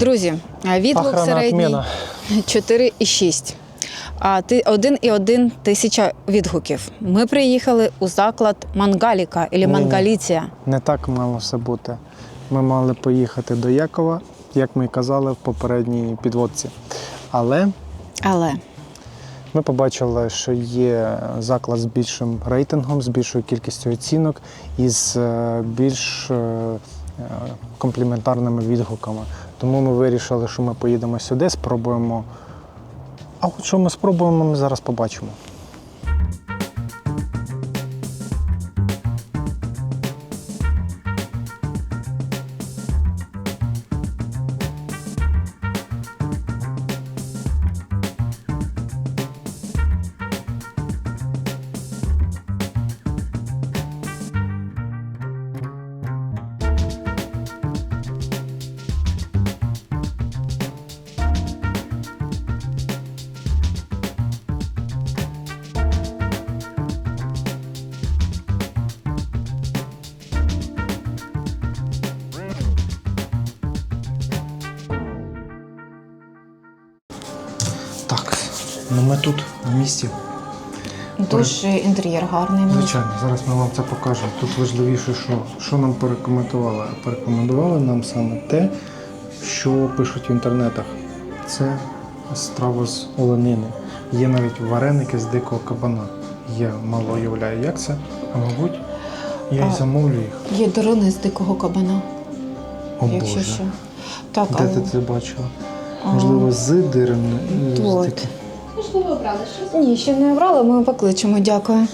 Друзі, відгук середній отмена. 4,6. А ти 1,1 тисяча відгуків. Ми приїхали у заклад Мангаліка або Мангаліція. Не так мало все бути. Ми мали поїхати до Якова, як ми і казали в попередній підводці. Але Але ми побачили, що є заклад з більшим рейтингом, з більшою кількістю оцінок і з е, більш е, е, компліментарними відгуками. Тому ми вирішили, що ми поїдемо сюди, спробуємо. А от що ми спробуємо, ми зараз побачимо. Ну ми тут в місті. дуже інтер'єр гарний. Звичайно, зараз ми вам це покажемо. Тут важливіше, що, що нам порекомендували. Порекомендували нам саме те, що пишуть в інтернетах. Це страва з оленини. Є навіть вареники з дикого кабана. Я мало уявляю, як це, а мабуть, я й замовлю їх. Є дарини з дикого кабана, О якщо Боже. що. Так, Де а, ти це бачила? Можливо, з дирами. Тут. Ні, ще не обрали, ми покличемо, дякую.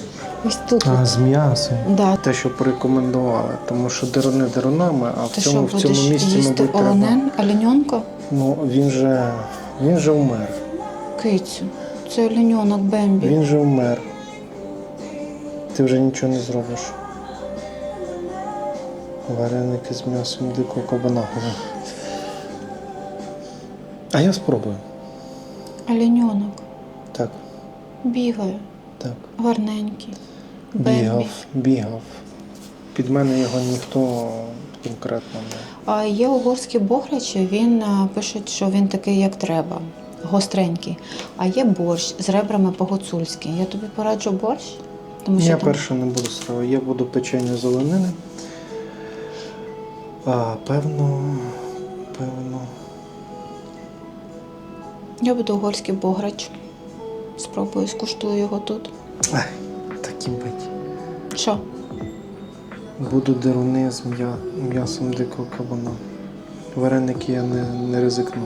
Ось тут. А, з м'ясом. Да. Те, що порекомендували, тому що деруни дерунами, а в Ти що, цьому, в будеш цьому місці, їсти мабуть, треба. оленен, оленьонка? Ну, він же, він же вмер. Кицю. Це оленьонок Бембі. Він же вмер. Ти вже нічого не зробиш. Вареники з м'ясом дикого кабана. А я спробую. Оленьонок. Так, Бігає. так. Гарненький. Бігав, бігав. Під мене його ніхто конкретно не. А є угорський бограч, він а, пишуть, що він такий, як треба, гостренький. А є борщ з ребрами по-гуцульськи. Я тобі пораджу борщ, тому що Я там перше не буду страви, я буду печення з оленини. А, певно, певно. я буду угорський бограч. Спробую, скуштую його тут. Ай, і бить. Що? Буду деруни з м'я... м'ясом дикого кабана. Вареники я не, не ризикну.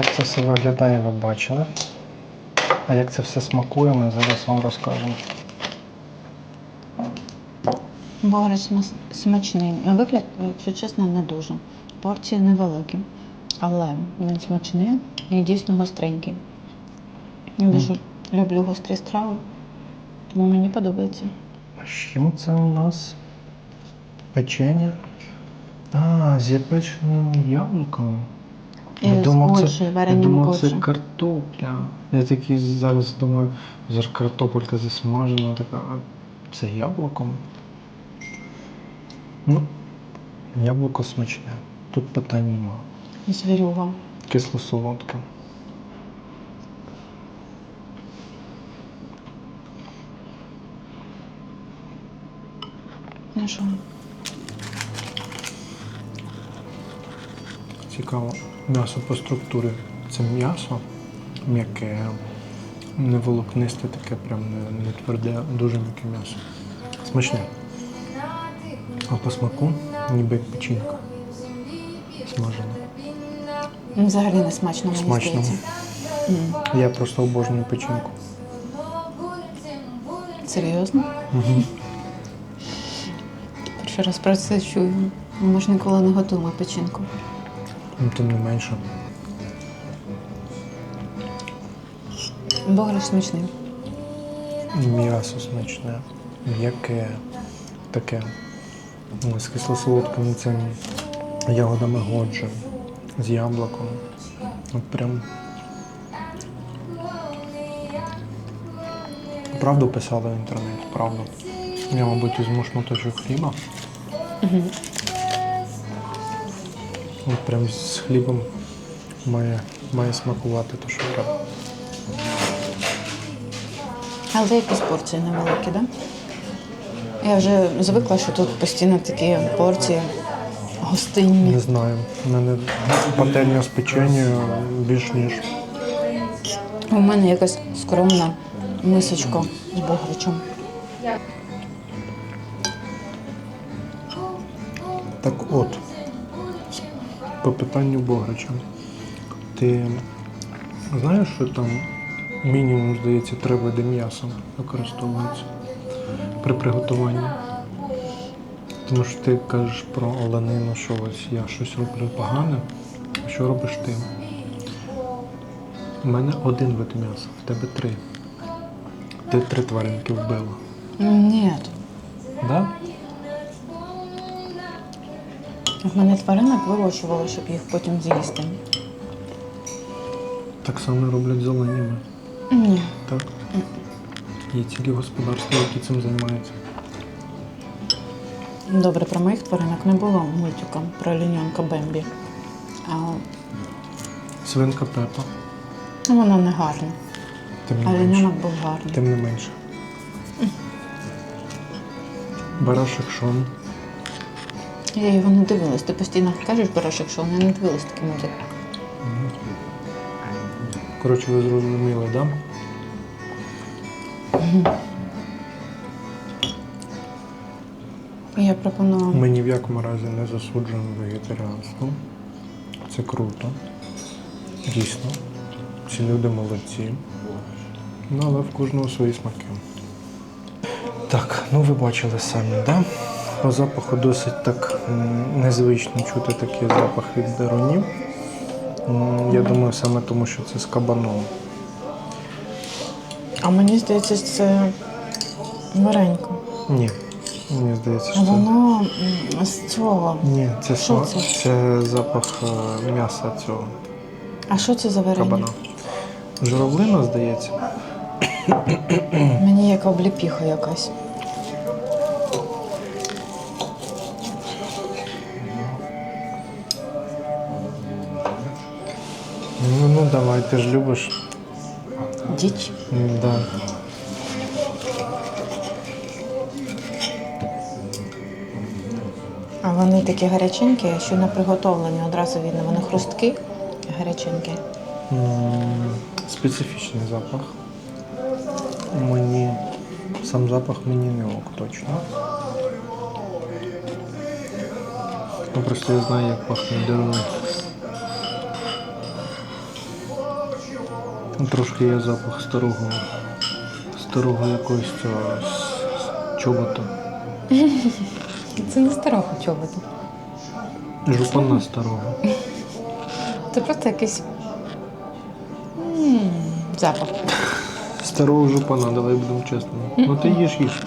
Як це все виглядає, ви бачили. А як це все смакує, ми зараз вам розкажемо. Бограч смачний. Вигляд, якщо чесно, не дуже. Порції невеликі. Але він смачний і дійсно гостренький. Я дуже люблю гострі страви, тому мені подобається. А з чим це у нас? Печення? А, з запеченим яблуком. Я з думав, це- Я думав, це картопля. Я такий зараз думаю, зараз картопелька засмажена, така, а це яблуком. Ну, Яблуко смачне. Тут питань нема. Звірюга. Кисло-солодке. Ну що? Цікаво. М'ясо по структурі. Це м'ясо м'яке, не волокнисте, таке прям не, не тверде, дуже м'яке м'ясо. Смачне. А по смаку ніби як печінка. Смажена. Ну, Взагалі не смачно, мені Смачно. здається. Я просто обожнюю печінку. Серйозно? Угу. Перший раз про це чую. Ми ж ніколи не готуємо печінку. Ну, тим не менше. Бограш смачний. М'ясо смачне, м'яке, таке. З кисло-солодким цим ягодами годжа, з яблуком. От прям. Правду писали в інтернеті, правду. Я, мабуть, візьму шматочок хліба. От прям з хлібом має, має смакувати те, що треба. Але якісь порції невеликі, так? Да? Я вже звикла, що тут постійно такі порції гостинні. Не знаю. У мене пательня з печенью більш ніж. У мене якась скромна мисочка з бограчем. Так от, по питанню Бограча. Ти знаєш, що там мінімум, здається, три види м'яса використовуються при приготуванні? Тому що ти кажеш про оленину, що ось я щось роблю погане. А що робиш ти? У мене один вид м'яса, в тебе три. Ти три тваринки вбила. Ні. Да? В мене тваринок вирощували, щоб їх потім з'їсти. Так само роблять з оленями. Ні. Так. Є цілі господарства, які цим займаються. Добре, про моїх тваринок не було мультика про ліньонка Бембі. А Свинка Пепа, ну, вона не гарна. тим А не менше. ліньонок був гарний. Тим не менше. Барашек Шон. Я його не дивилась. Ти постійно кажеш, Барашек, що вона не дивилась такий мультик. Коротше, ви зрозуміли, так? Да? Я пропоную. Ми ні в якому разі не засуджуємо вегетаріанство. Це круто. Дійсно. Ці люди молодці. Ну, але в кожного свої смаки. Так, ну ви бачили самі, да? По запаху досить так незвично чути такий запах від деронів. М, Я думаю, саме тому, що це з кабаном. А мені здається, це варенько. Ні. Мені здається, що. Воно з цього. Ні, це, Що це? це запах е, м'яса цього А що це за варення? кабана. Журавлина, здається. Мені як обліпіха якась. Ну, давай, ти ж любиш. Діч. Да. А вони такі гаряченькі, що на приготовлені одразу видно. Вони хрусткі, гаряченькі. М, Специфічний запах. Мені сам запах мені не ок точно. Ну, просто я знаю, як пахне деруни. Ну, Трошки є запах старого, старого якогось цього чобота. Це не старого чобота. Жупана старого. Це просто якийсь м, запах. Старого жупана, давай будемо чесними. Ну ти їж їж.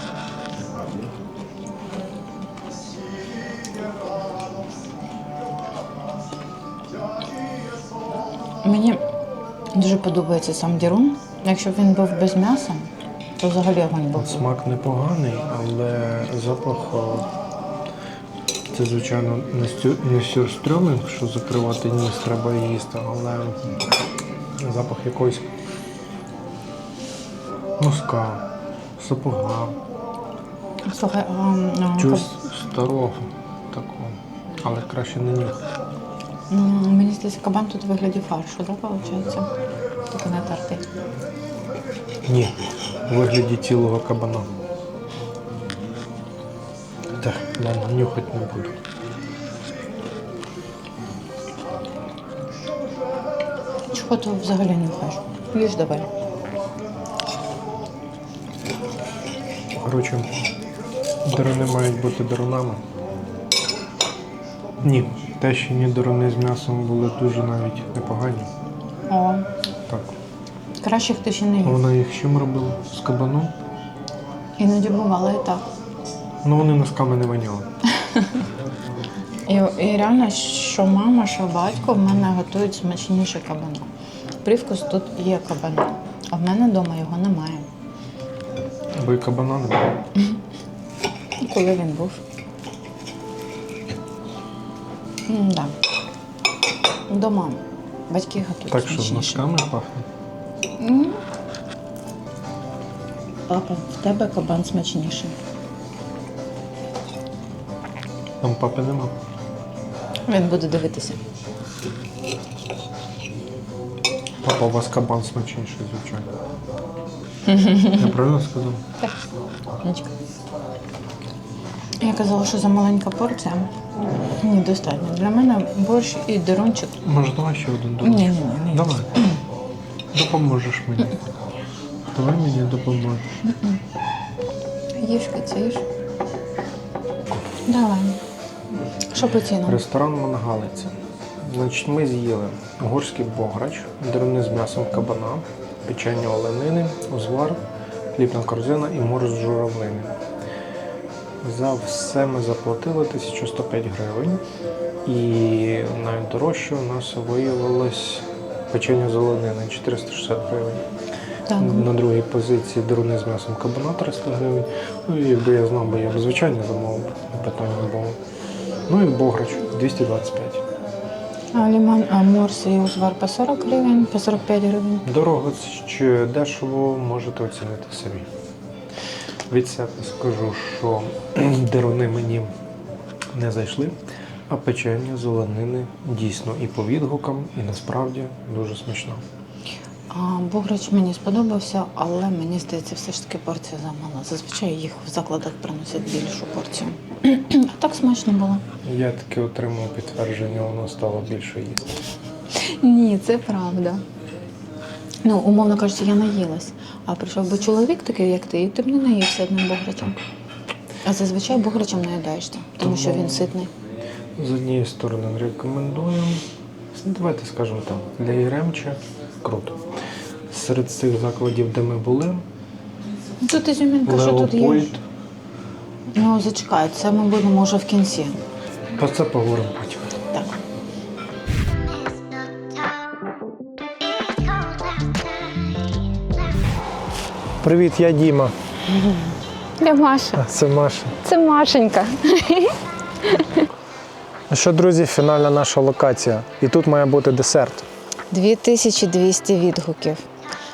Подобається сам дірун. Якщо б він був без м'яса, то взагалі огонь був. Смак непоганий, але запах о, Це, звичайно, не, стю... не сюрстрьомінг, що закривати ніс треба їсти, але запах якоїсь носка, сапога, Слухай, а, а, чогось старого такого. Але краще не нюхати. м, мені здається, кабан тут в вигляді фаршу, так, виходить? Тертий. Ні, у вигляді цілого кабана. Так, ладно, нюхати не буду. Чого ти взагалі нюхаєш? Їж давай. Коротше, деруни мають бути дерунами. Ні, тещині деруни з м'ясом були дуже навіть непогані. О, Так. кращих ти ще не їв. вона їх чим робила? З кабаном? Іноді бувало і так. Ну вони носками не воняли. І, і реально, що мама, що батько в мене готують смачніше кабана. Привкус тут є кабана, а в мене вдома його немає. Бо і кабана не було. Коли він був? М, Да. Вдома батьки готують Так що з смачніше. носками пахне. М. Папа, в тебе кабан смачніший. Там папи нема. Він буде дивитися. Папа, у вас кабан смачніший, звичайно. Я правильно сказав? Так. Нічка. Я казала, що за маленька порція. Ні, достатньо. Для мене борщ і дерунчик. Може, давай ще один Ні, ні, ні. Давай. Допоможеш мені. Давай мені допоможеш. Їж, їж. Давай. Що по цінам? Ресторан Мангалиця. Значить, ми з'їли угорський бограч, деруни з м'ясом кабана, печення оленини, узвар, хлібна корзина і морж з журавлини. За все ми заплатили 1105 гривень. І найдорожче у нас виявилось печення з оленини 460 гривень. Так. На другій позиції деруни з м'ясом кабана 300 гривень. Ну, якби я знав, би я б звичайно замовив, питань не було. Ну і бограч 225. А лімон, а морс і узвар по 40 гривень, по 45 гривень. Дорого чи дешево можете оцінити самі. Від себе скажу, що деруни мені не зайшли, а печення з оленини дійсно і по відгукам, і насправді дуже смачно. А бограч мені сподобався, але мені здається, все ж таки порція замала. Зазвичай їх в закладах приносять більшу порцію. А так смачно було. Я таки отримав підтвердження, воно стало більше їсти. Ні, це правда. Ну, умовно кажучи, я наїлась. А прийшов би чоловік такий, як ти, і ти б не наївся одним бограчем. А зазвичай бограчем наїдаєшся, тому що він ситний. З однієї сторони рекомендуємо. Давайте скажемо так, для Єремча круто. Серед цих закладів, де ми були, Тут ізюмінка, що тут є. Леопольд. Ну, зачекай, це ми будемо вже в кінці. Про це поговоримо Привіт, я Діма. Я Маша. Це Маша. Це Машенька. Ну що, друзі, фінальна наша локація. І тут має бути десерт. 2200 відгуків,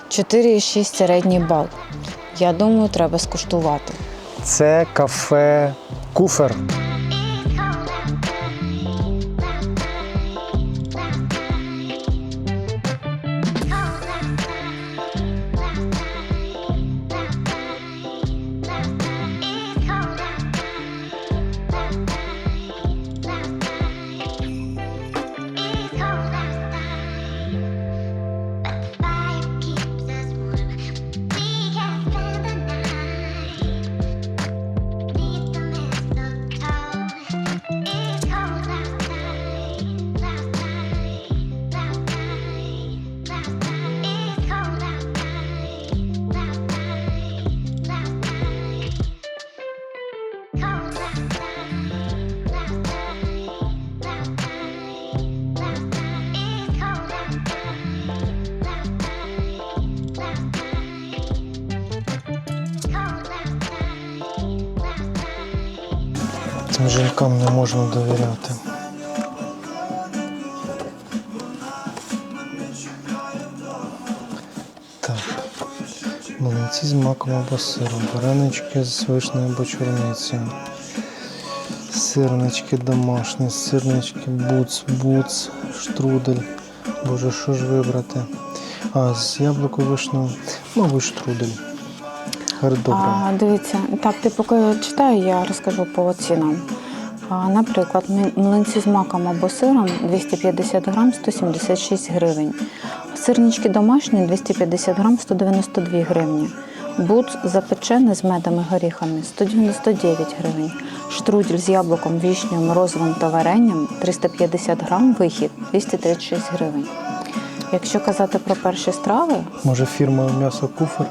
4,6 середній бал. Я думаю, треба скуштувати. Це кафе Куфер. Можна довіряти. Так. Млинці з маком або сиром, варенички з вишнею або чорницею. Сирнички домашні, сирнички буц, буц, штрудель. Боже, що ж вибрати? А, з яблуко вишнею, мабуть, штрудель. Добре. А, дивіться, так, ти поки читаю, я розкажу по цінам. Наприклад, млинці з маком або сиром 250 грам 176 гривень. Сирнички домашні 250 грам 192 гривні. Буц запечений з медом і горіхами 199 гривень. Штрудель з яблуком, вішнею, морозивом та варенням 350 грам, вихід 236 гривень. Якщо казати про перші страви, Може фірма м'ясо куфер?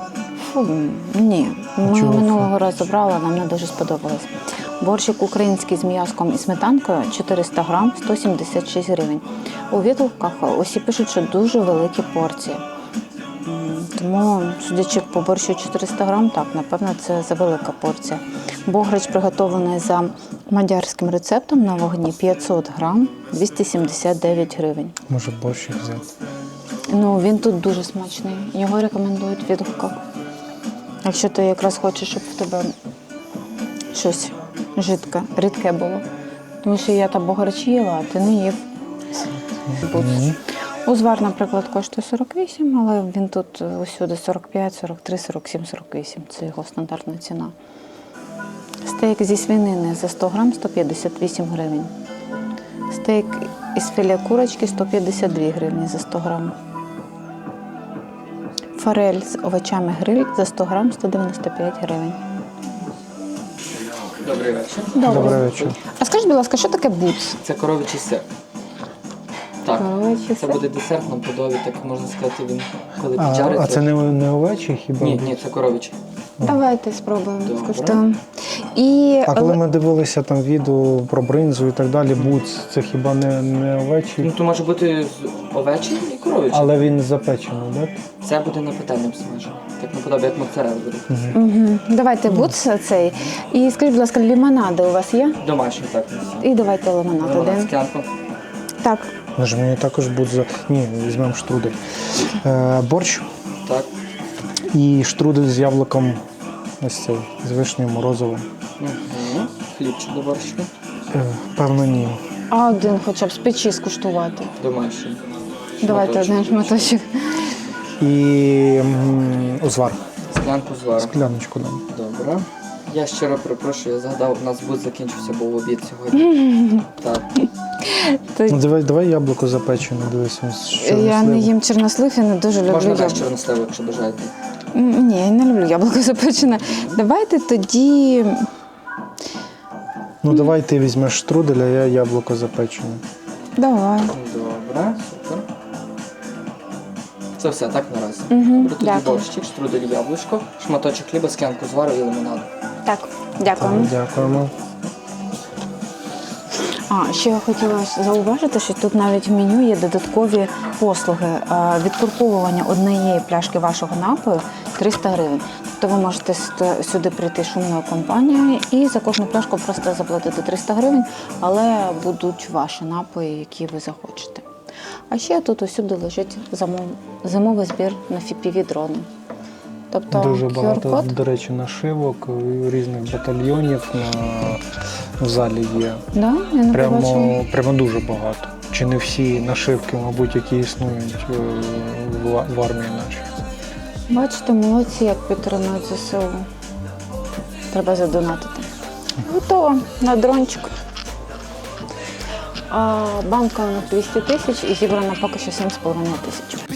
Фу, ні, ми чого минулого разу брали, нам не дуже сподобалось. Борщик український з м'язком і сметанкою 400 грам 176 гривень. У відгуках усі пишуть, що дуже великі порції. Тому, судячи по борщу 400 грам, так, напевно, це за велика порція. Бограч приготований за мадярським рецептом на вогні 500 грам 279 гривень. Може борщик взяти. Ну, він тут дуже смачний. Його рекомендують в відгуках. Якщо ти якраз хочеш, щоб в тебе щось жидке, рідке було. Тому що я та богарч їла, а ти не їв. Буц. Узвар, наприклад, коштує 48, але він тут е, усюди 45, 43, 47, 48. Це його стандартна ціна. Стейк зі свинини за 100 грам 158 гривень. Стейк із філе курочки 152 гривні за 100 грам. Форель з овочами гриль за 100 грам 195 гривень. Добрий вечір. Добрий вечір. А скажіть, будь ласка, що таке буц? Це коровичий сир. Так. Коровичий Це сир? буде десерт на подові, так можна сказати, він коли А, піджариться. а це не, не овечі хіба? Ні, ні, це коровичий. Давайте спробуємо. Добре. скуштуємо. І А коли ми дивилися там відео про бринзу і так далі, буц, це хіба не, не Ну то може бути з овечий і коровичий. Але він запечений, так? Це буде на питанням смажено. Так на як моцарел буде. Угу. Давайте буц цей. І скажіть, будь ласка, лімонади у вас є? Домашній так. І давайте лимонад Лимонад, один. склянку. Так. Ну ж мені також будь за. Ні, візьмемо штрудель. Е, борщ Так. і штрудель з яблуком. Ось цей, з вишнею морозовим. Угу. Хлібчик до борщу. Е, певно, ні. А один хоча б з печі скуштувати. Домашній. Давайте один шматочок. І м, узвар. Склянку звару. Скляночку дам. Добре. Я щиро перепрошую, я згадав, у нас буд закінчився, був обід сьогодні. так. Ну, давай, давай яблуко запечене, дивись. ось Я не їм чорнослив, я не дуже люблю Можна яблуко. чорносливу, якщо бажаєте. М, Ні, я не люблю яблуко запечене. Давайте тоді. Ну давай ти візьмеш штрудель, а я яблуко запечене. Давай. Добре, супер. Це все, так наразі. Мгм, Добре, тоді дякую. борщик, штрудель яблучко, шматочок хліба, склянку звару і лимонаду. Так, дякуємо. Дякуємо. А ще я хотіла зауважити, що тут навіть в меню є додаткові послуги. Е, Відкурковування однієї пляшки вашого напою 300 гривень. Тобто ви можете сюди прийти шумною компанією і за кожну пляшку просто заплатити 300 гривень, але будуть ваші напої, які ви захочете. А ще тут усюди лежить замов- зимовий збір на fpv дрони. Тобто Дуже багато, до речі, нашивок е, різних батальйонів на в залі є. Да? Я не. Прямо, прямо дуже багато. Чи не всі нашивки, мабуть, які існують е, в, в армії нашій. Бачите, молодці, як підтримують ЗСУ. Треба задонатити. Готово на дрончик. А, банка на 200 тисяч і зібрано поки що 7,5 тисяч.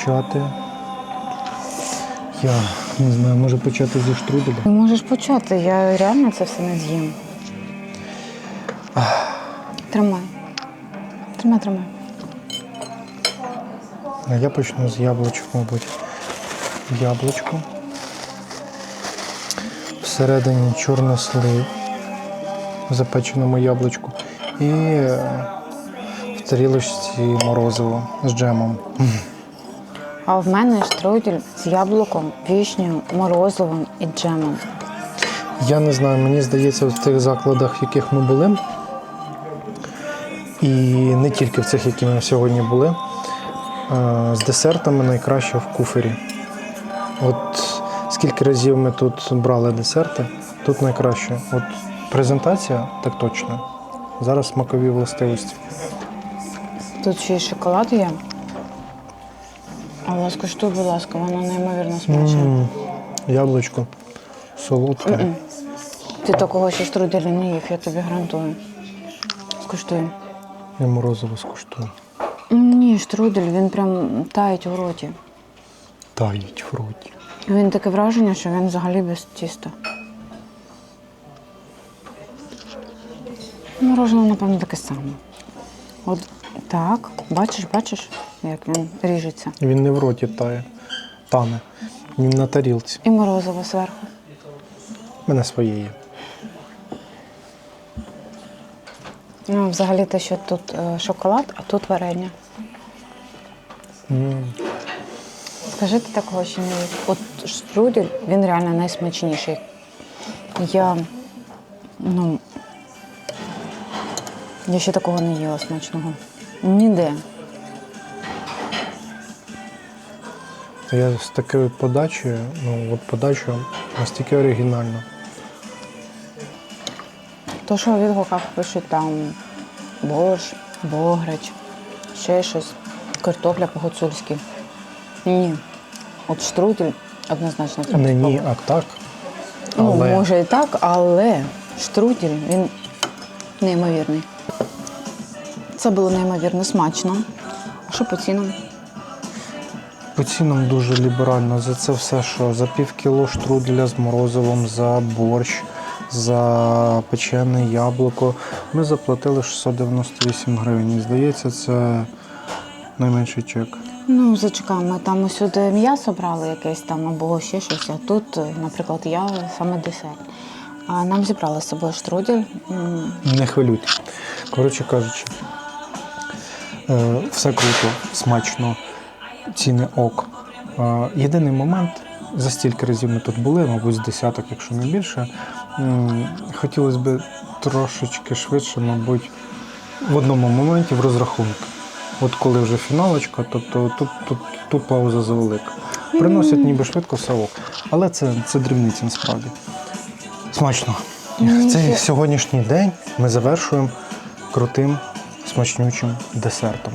Почати? Я не знаю, може почати зі штруделя. Ти можеш почати, я реально це все не з'їм. Тримай. Тримай, тримай. А я почну з яблучок, мабуть. Яблучко. Всередині чорнослив в запеченому яблучку. І е, в тарілочці морозиво з джемом. А в мене штрудель з яблуком, вішнею, морозивом і джемом. Я не знаю, мені здається, в тих закладах, в яких ми були, і не тільки в цих, які ми сьогодні були, е, з десертами найкраще в куфері. От скільки разів ми тут брали десерти, тут найкраще. От презентація так точно. Зараз смакові властивості. Тут ще й шоколад є. Але скуштуй, будь ласка, воно неймовірно смачне. Яблучко солодке. Ти такого ще штруделя не їв, я тобі гарантую. Скуштуй. Я морозиво скуштую. Ні, штрудель, він прям таїть у роті. Таїть в роті. Він таке враження, що він взагалі без тіста. Мороженое, напевно, таке саме. От так, бачиш, бачиш, як він ріжеться. Він не в роті тає, тане. Він на тарілці. І морозиво зверху. У мене своє є. Ну, взагалі те, що тут е, шоколад, а тут варення. М. Скажи, ти такого ще не їв? От штрудель, він реально найсмачніший. Я, ну, я ще такого не їла смачного. Ніде. Я з такою подачею, ну от подача настільки оригінальна. То, що в відгуках пишуть там борщ, бограч, ще щось, картопля по-гуцульськи. Ні. От штрудель однозначно треба. Не ні, а так. Ну, Але може і так, але штрудель він неймовірний. Це було неймовірно смачно. А що по цінам? По цінам дуже ліберально. За це все, що за пів кіло штруделя з морозивом, за борщ, за печене яблуко. Ми заплатили 698 гривень. І, Здається, це найменший чек. Ну, зачекай, ми там усюди м'ясо брали якесь там або ще щось, а тут, е, наприклад, я саме десерт. А нам зібрали з собою штрудель. Не хвилюйте. Коротше кажучи, е, все круто, смачно, ціни ок. Єдиний момент, за стільки разів ми тут були, мабуть, з десяток, якщо не більше. Хотілося б трошечки швидше, мабуть, в одному моменті в розрахунку. От коли вже фіналочка, тобто тут, тут, тут пауза завелика. Приносять ніби швидко все ок. Але це, це дрібниці насправді. Смачно. Цей сьогоднішній день ми завершуємо крутим, смачнючим десертом.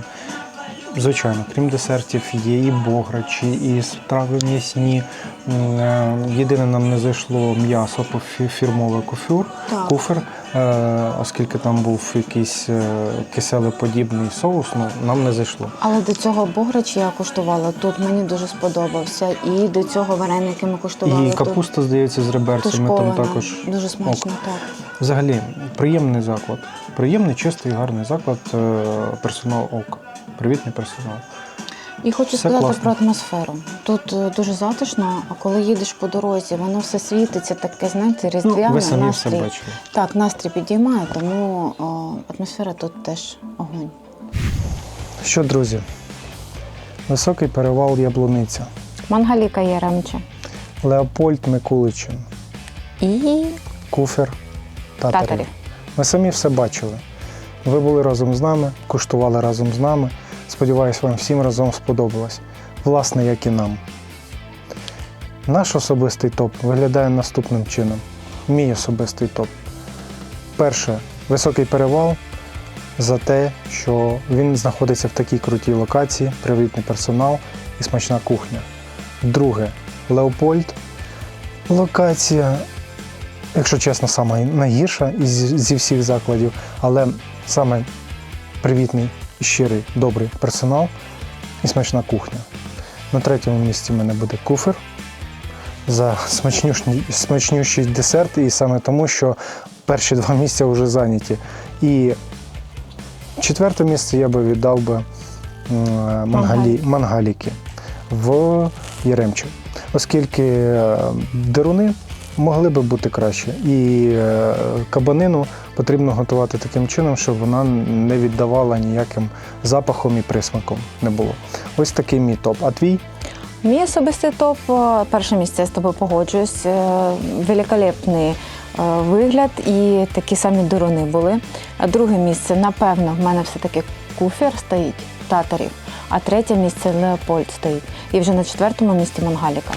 Звичайно, крім десертів, є і бограчі, і страви м'ясні. Е, Єдине нам не зайшло м'ясо по фі- фірмове куфюр, Так. куфер, е, оскільки там був якийсь е, киселеподібний соус, ну, нам не зайшло. Але до цього бограч я куштувала. Тут мені дуже сподобався. І до цього вареники ми куштували. І тут капуста, здається, з реберцями там також. Дуже смачно, ок. так. Взагалі, приємний заклад. Приємний, чистий, гарний заклад. Персонал ок. Привітний персонал. І хочу Все сказати класно. про атмосферу. Тут е, дуже затишно, а коли їдеш по дорозі, воно все світиться, таке, знаєте, різдвяне. Ну, ви самі настрій. все бачили. Так, настрій підіймає, тому о, атмосфера тут теж огонь. Що, друзі? Високий перевал Яблуниця. Мангаліка Яремче. Леопольд Микуличин. І Куфер татарів. Татарів. Ми самі все бачили. Ви були разом з нами, куштували разом з нами. Сподіваюсь, вам всім разом сподобалось. Власне, як і нам. Наш особистий топ виглядає наступним чином. Мій особистий топ. Перше високий перевал за те, що він знаходиться в такій крутій локації, привітний персонал і смачна кухня. Друге Леопольд. Локація якщо чесно, найгірша зі всіх закладів, але саме привітний, щирий, добрий персонал і смачна кухня. На третьому місці в мене буде куфер. за смачнющий, смачнющий десерт, і саме тому, що перші два місця вже зайняті. І четверте місце я би віддав би мангалі, мангаліки в Яремчу, оскільки е, деруни могли би бути краще. І е, кабанину потрібно готувати таким чином, щоб вона не віддавала ніяким запахом і присмаком не було. Ось такий мій топ. А твій? Мій особистий топ, е, перше місце я з тобою погоджуюсь. е, Великолепний е, вигляд і такі самі дуруни були. Друге місце, напевно, в мене все-таки куфер стоїть татарів, а третє місце Леопольд стоїть. І вже на четвертому місці Монгаліка.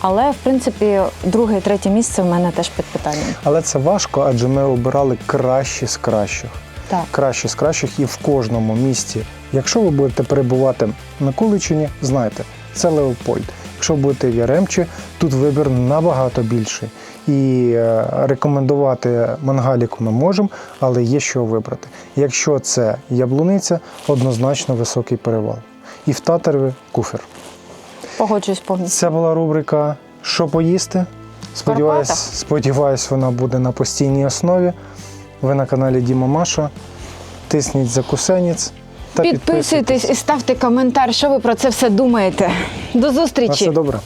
Але, в принципі, друге і третє місце в мене теж під питанням. Але це важко, адже ми обирали кращі з кращих. Так. Кращі з кращих і в кожному місті. Якщо ви будете перебувати на Куличині, знайте, це Леопольд. Якщо будете в Яремчі, тут вибір набагато більший. І е, рекомендувати мангаліку ми можемо, але є що вибрати. Якщо це яблуниця, однозначно високий перевал. І в Татарові куфер. Погоджуюсь повністю. Це була рубрика Що поїсти. Сподіваюсь, сподіваюсь, вона буде на постійній основі. Ви на каналі Діма Маша. Тисніть закусенець та Підписуйтесь і ставте коментар, що ви про це все думаєте. До На зустрічі! все добре.